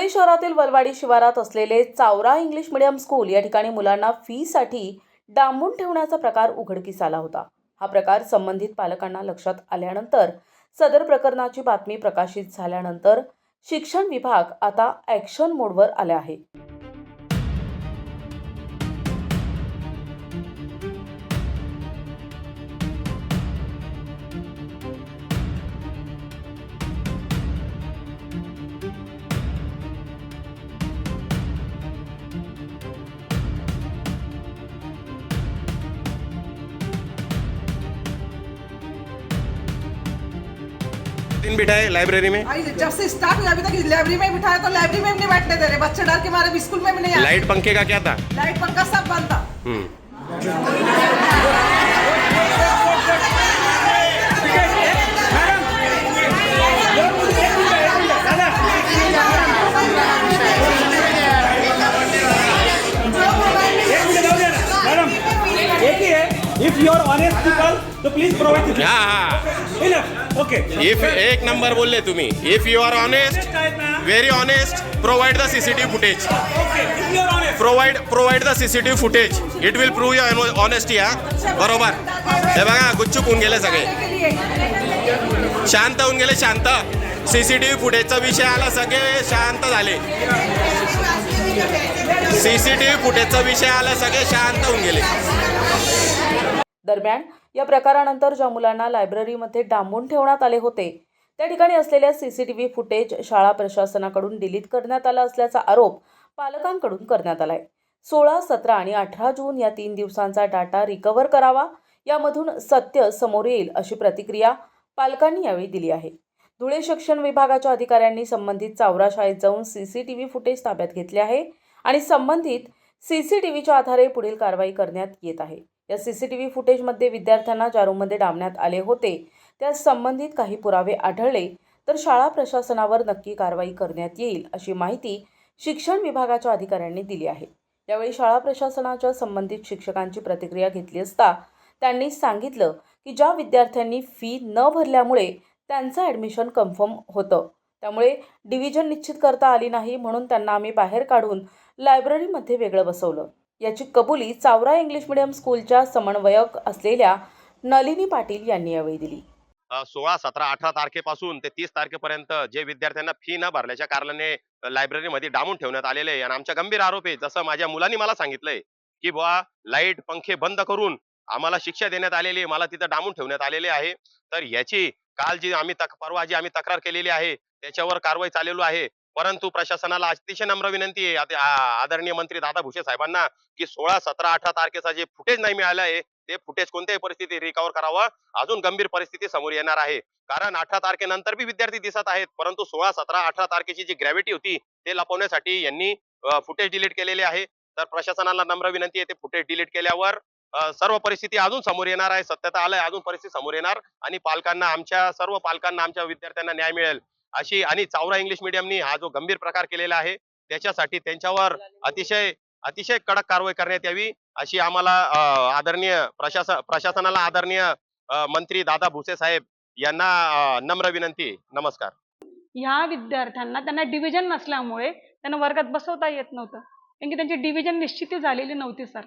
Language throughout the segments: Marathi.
धुळे शहरातील वलवाडी शिवारात असलेले चावरा इंग्लिश मिडियम स्कूल या ठिकाणी मुलांना फीसाठी डांबून ठेवण्याचा प्रकार उघडकीस आला होता. हा प्रकार संबंधित पालकांना लक्षात आल्यानंतर सदर प्रकरणाची बातमी प्रकाशित झाल्यानंतर शिक्षण विभाग आता ॲक्शन मोडवर आले आहे. दिन बिठाए लाइब्रेरी में। जब से स्टार्ट हुआ अभी तक लाइब्रेरी में बिठाया तो लाइब्रेरी में भी नहीं बैठने दे रहे। बच्चे डर के मारे भी स्कूल में भी नहीं लाइट पंखे का क्या था? लाइट पंखा सब बंद था। यू आर ऑनेस्ट पीपल तो प्लीज प्रोवाइड हा हा ओके इफ एक नंबर बोलले तुम्ही. If you are honest very honest provide the CCTV footage provide provide the CCTV footage it will prove your honesty हा बरोबर. हे बघा गुच्चूक होऊन गेले सगळे. शांत होऊन गेले शांत. सीसीटीव्ही फुटेजचा विषय आला सगळे शांत झाले. सीसीटीव्ही फुटेजचा विषय आला सगळे शांत होऊन गेले. दरम्यान या प्रकारानंतर ज्या मुलांना लायब्ररीमध्ये डांबून ठेवण्यात आले होते त्या ठिकाणी असलेल्या सीसीटीव्ही फुटेज शाळा प्रशासनाकडून डिलीट करण्यात आला असल्याचा आरोप पालकांकडून करण्यात आलाय. सोळा सतरा आणि अठरा जून या तीन दिवसांचा डाटा रिकव्हर करावा यामधून सत्य समोर येईल अशी प्रतिक्रिया पालकांनी यावेळी दिली आहे. धुळे शिक्षण विभागाच्या अधिकाऱ्यांनी संबंधित चावरा शाळेत जाऊन C C T V footage ताब्यात घेतले आहे आणि संबंधित सी सी टी व्हीच्या आधारे पुढील कारवाई करण्यात येत आहे. या सी सी टी व्ही फुटेजमध्ये विद्यार्थ्यांना ज्या रूममध्ये डांबण्यात आले होते. त्या संबंधित काही पुरावे आढळले तर शाळा प्रशासनावर नक्की कारवाई करण्यात येईल अशी माहिती शिक्षण विभागाच्या अधिकाऱ्यांनी दिली आहे. यावेळी शाळा प्रशासनाच्या संबंधित शिक्षकांची प्रतिक्रिया घेतली असता त्यांनी सांगितलं की ज्या विद्यार्थ्यांनी फी न भरल्यामुळे त्यांचं ॲडमिशन कन्फर्म होतं. त्यामुळे डिव्हिजन निश्चित करता आली नाही म्हणून त्यांना आम्ही बाहेर काढून लायब्ररीमध्ये वेगळं बसवलं. याची कबुली चावरा इंग्लिश मिडियम स्कूलच्या समन्वयक असलेल्या नलिनी पाटील यांनी यावेळी दिली. सोळा सतरा अठरा तारखेपासून ते तीस तारखेपर्यंत जे विद्यार्थ्यांना फी न भरल्याच्या कारणाने लायब्ररीमध्ये डांबून ठेवण्यात आलेले आहे. आणि आमच्या गंभीर आरोप आहे जसं माझ्या मुलांनी मला सांगितलंय की बुवा लाइट पंखे बंद करून आम्हाला शिक्षा देण्यात आलेली आहे. मला तिथं डांबून ठेवण्यात आलेले आहे. तर याची काल जी आम्ही तक परवा जी आम्ही तक्रार केलेली आहे त्याच्यावर कारवाई चाललेलो आहे. परंतु प्रशासनाला अतिशय नम्र विनंती आहे. आदरणीय मंत्री दादा भुसे साहेबांना की सोळा सतरा अठरा तारखेचा जे फुटेज नाही मिळालं आहे ते फुटेज कोणत्याही परिस्थितीत रिकव्हर करावं. अजून गंभीर परिस्थिती समोर येणार आहे. कारण अठरा तारखेनंतर बी विद्यार्थी दिसत आहेत. परंतु सोळा सतरा अठरा तारखेची जी ग्रॅव्हिटी होती ते लपवण्यासाठी यांनी फुटेज डिलीट केलेले आहे. तर प्रशासनाला नम्र विनंती आहे ते फुटेज डिलीट केल्यावर सर्व परिस्थिती अजून समोर येणार आहे. सत्यता आलंय अजून परिस्थिती समोर येणार. आणि पालकांना आमच्या सर्व पालकांना आमच्या विद्यार्थ्यांना न्याय मिळेल. अशी आणि चावरा इंग्लिश मिडियमनी हा जो गंभीर प्रकार केलेला आहे त्याच्यासाठी त्यांच्यावर अतिशय अतिशय कडक कारवाई करण्यात यावी अशी आम्हाला आदरणीय प्रशासन प्रशासनाला आदरणीय मंत्री दादा भुसे साहेब यांना नम्र विनंती नमस्कार. ह्या विद्यार्थ्यांना त्यांना डिव्हिजन नसल्यामुळे त्यांना वर्गात बसवता येत नव्हतं. कारण की त्यांची डिव्हिजन निश्चिती झालेली नव्हती सर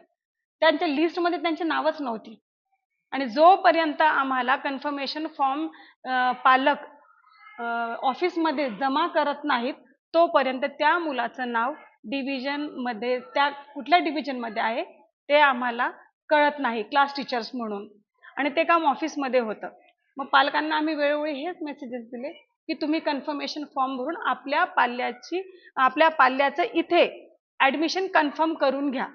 त्यांच्या लिस्टमध्ये त्यांची नावच नव्हती. आणि जोपर्यंत आम्हाला कन्फर्मेशन फॉर्म पालक ऑफिसमध्ये जमा करत नाहीत तोपर्यंत त्या मुलाचं नाव डिव्हिजनमध्ये त्या कुठल्या डिव्हिजनमध्ये आहे ते आम्हाला कळत नाही क्लास टीचर्स म्हणून. आणि ते काम ऑफिसमध्ये होतं. मग पालकांना आम्ही वेळोवेळी हेच मेसेजेस दिले की तुम्ही कन्फर्मेशन फॉर्म भरून आपल्या पाल्याची आपल्या पाल्याचं इथे ॲडमिशन कन्फर्म करून घ्या.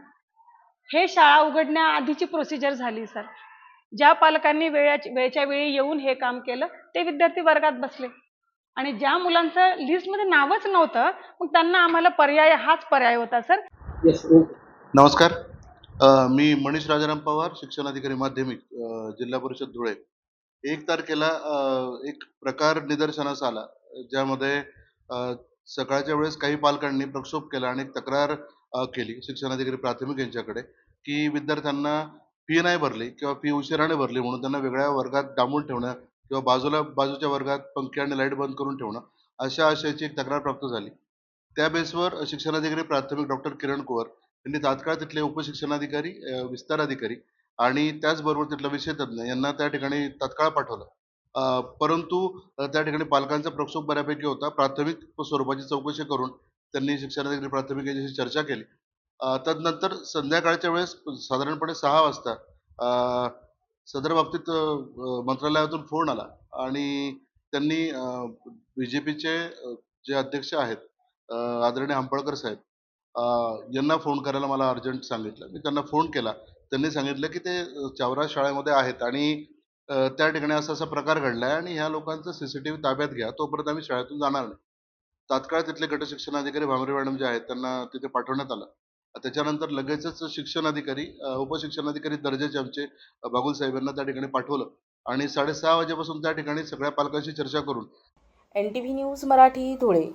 हे शाळा उघडण्याआधीची प्रोसिजर झाली सर ज्या पालकांनी वेळाच्या वेळच्या वेळी येऊन हे काम केलं ते विद्यार्थी वर्गात बसले. आणि ज्या मुलांचं लिस्टमध्ये नावच नव्हतं मग त्यांना आम्हाला पर्याय हाच पर्याय होता सर. नमस्कार. अ, मी मनीष राजाराम पवार शिक्षणाधिकारी माध्यमिक अ, जिल्हा परिषद धुळे. एक तारखेला अ, एक प्रकार निदर्शनास आला ज्यामध्ये अ, सकाळच्या वेळेस काही पालकांनी प्रक्षोभ केला आणि एक तक्रार अ, केली शिक्षणाधिकारी प्राथमिक यांच्याकडे की विद्यार्थ्यांना फी नाही भरली किंवा फी उशिराने भरली म्हणून त्यांना वेगळ्या वर्गात डांबून ठेवणं किंवा बाजूला बाजूच्या वर्गात पंखे आणि लाइट बंद करून ठेवणं अशा आशयाची एक तक्रार प्राप्त झाली. त्या बेसवर शिक्षणाधिकारी प्राथमिक डॉक्टर किरण कुवर यांनी तात्काळ तिथले उपशिक्षणाधिकारी विस्तार अधिकारी आणि त्याचबरोबर तिथला विषय तज्ज्ञ यांना त्या ठिकाणी तात्काळ पाठवलं. परंतु त्या ठिकाणी पालकांचा प्रक्षोभ बऱ्यापैकी होता. प्राथमिक स्वरूपाची चौकशी करून त्यांनी शिक्षणाधिकारी प्राथमिक यांच्याशी चर्चा केली. तदनंतर संध्याकाळच्या वेळेस साधारणपणे सहा वाजता सदर बाबतीत मंत्रालयातून फोन आला आणि त्यांनी बी जे पीचे जे अध्यक्ष आहेत आदरणीय हंपळकर साहेब यांना फोन करायला मला अर्जंट सांगितलं. मी त्यांना फोन केला. त्यांनी सांगितलं की ते चावरा शाळेमध्ये आहेत आणि त्या ठिकाणी असा असा प्रकार घडलाय आणि ह्या लोकांचं सीसीटीव्ही ताब्यात घ्या तोपर्यंत आम्ही शाळेतून जाणार नाही. तात्काळ तिथले गटशिक्षणाधिकारी भामरे मॅडम जे आहेत त्यांना तिथे पाठवण्यात आलं. त्याच्यानंतर लगेचच शिक्षण अधिकारी उपशिक्षणाधिकारी दर्जाचे आमचे बागुल साहेब यांना त्या ठिकाणी पाठवलं. आणि साडेसहा वाजेपासून त्या ठिकाणी सगळ्या पालकांशी चर्चा करून. N T V news Marathi Dhule.